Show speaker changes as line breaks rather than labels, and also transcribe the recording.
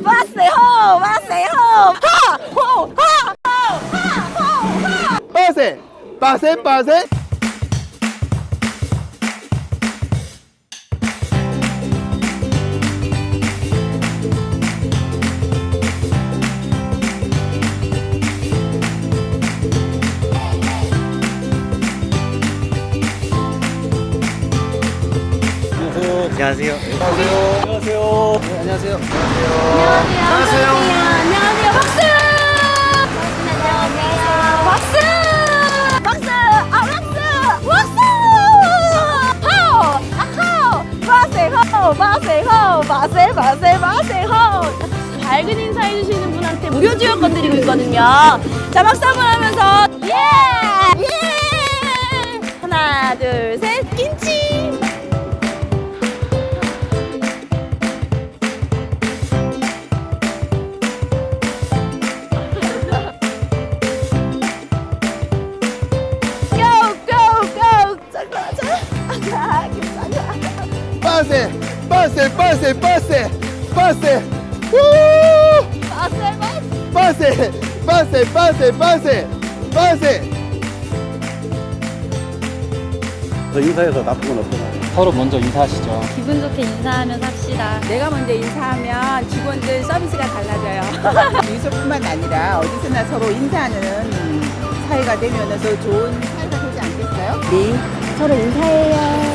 마세호 마세호 하호하호하호하
Pase, pase, pase.
안녕하세요.
안녕하세요. 네, 안녕하세요.
안녕하세요. 안녕하세요. 박수! 안녕하세요. 박수! 박수! 아 박수! 박수! 호! 아호! 마세 호! 마세 호! 마세 마세 마세 호! 밝은 인사해 주시는 분한테 무료 지원권 드리고 있거든요. 자 박수 한번 하면서 예! 예!
Pase, pase, pase, pase, pase. ¡Uh! Pase, pase, pase, pase, pase.
더 인사해서 나쁜 건 없잖아요.
서로 먼저 인사하시죠.
기분 좋게 인사하면서 합시다.
내가 먼저 인사하면 직원들 서비스가 달라져요. 유소뿐만 아니라 어디서나 서로 인사하는 사회가 되면 더 좋은 사회가 되지 않겠어요?
서로 인사해요.